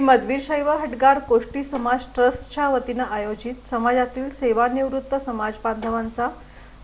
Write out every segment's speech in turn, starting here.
मधवीर शैव हटगार कोष्टी समाज ट्रस्टच्या वतीनं आयोजित समाजातील सेवानिवृत्त समाज बांधवांचा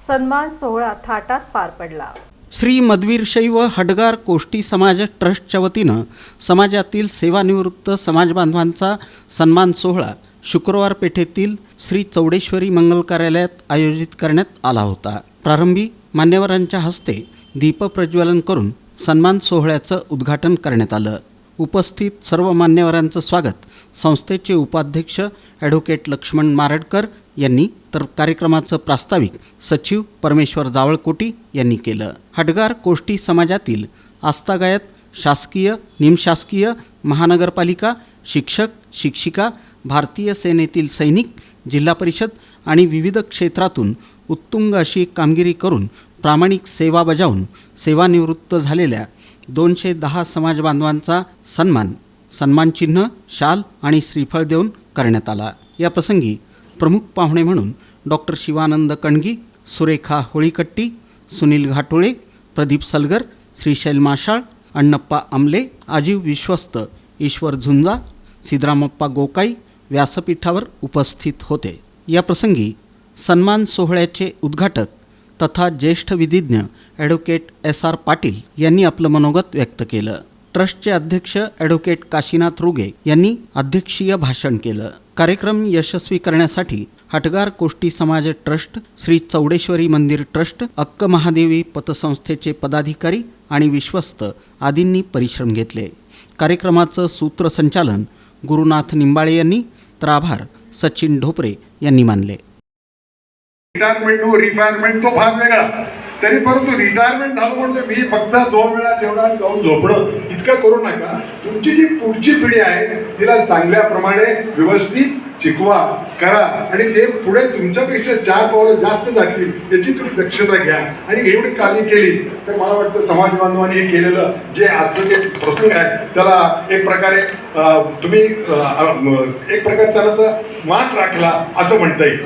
सन्मान सोहळा थाटात पार पडला. श्री मधवीर शैव हडगार कोष्टी समाज ट्रस्टच्या वतीनं समाजातील सेवानिवृत्त समाजबांधवांचा सन्मान सोहळा शुक्रवार पेठेतील श्री चौडेश्वरी मंगल कार्यालयात आयोजित करण्यात आला होता. प्रारंभी मान्यवरांच्या हस्ते दीपप्रज्वलन करून सन्मान सोहळ्याचं उद्घाटन करण्यात आलं. उपस्थित सर्व मान्यवरांचं स्वागत. संस्थेचे उपाध्यक्ष ॲडव्होकेट लक्ष्मण मारडकर यांनी तर कार्यक्रमाचं प्रास्ताविक सचिव परमेश्वर जावळकोटी यांनी केलं. हटगार कोष्टी समाजातील आस्थागायत शासकीय निमशासकीय महानगरपालिका शिक्षक शिक्षिका भारतीय सेनेतील सैनिक जिल्हा परिषद आणि विविध क्षेत्रातून उत्तुंग अशी कामगिरी करून प्रामाणिक सेवा बजावून सेवानिवृत्त झालेल्या दोनशे दहा समाज बांधवांचा सन्मान सन्मानचिन्ह शाल आणि श्रीफळ देऊन करण्यात आला. या प्रसंगी प्रमुख पाहुणे म्हणून डॉक्टर शिवानंद कणगी सुरेखा होळीकट्टी सुनील घाटोळे प्रदीप सलगर श्रीशैल माशाळ अण्णप्पा आमले आजीव विश्वस्त ईश्वर झुंजा सिद्धरामप्पा गोकाई व्यासपीठावर उपस्थित होते. या प्रसंगी सन्मान सोहळ्याचे उद्घाटक तथा ज्येष्ठ विधिज्ञ ॲडव्होकेट एस आर पाटील यांनी आपलं मनोगत व्यक्त केलं. ट्रस्टचे अध्यक्ष ॲडव्होकेट काशीनाथ रुगे यांनी अध्यक्षीय भाषण केलं. कार्यक्रम यशस्वी करण्यासाठी हटगार कोष्टी समाज ट्रस्ट श्री चौडेश्वरी मंदिर ट्रस्ट अक्क महादेवी पतसंस्थेचे पदाधिकारी आणि विश्वस्त आदींनी परिश्रम घेतले. कार्यक्रमाचं सूत्रसंचालन गुरुनाथ निंबाळे यांनी तर आभार सचिन ढोपरे यांनी मानले. रिटायरमेंट हो रिटायरमेंट तो भाग वेगळा. तरी परंतु रिटायरमेंट झालं म्हणजे मी फक्त दोन वेळा जेवणार जाऊन झोपणं इतकं करू नका. तुमची जी पुढची पिढी आहे तिला चांगल्या प्रमाणे व्यवस्थित शिकवा करा. आणि ते पुढे तुमच्यापेक्षा चार पावलं जास्त जातील याची तुम्ही दक्षता घ्या. आणि एवढी काळजी केली तर मला वाटतं समाज बांधवांनी हे केलेलं जे आजचं जे प्रसंग आहे त्याला एक प्रकारे तुम्ही एक प्रकारे त्याला मान राखला असं म्हणता येईल.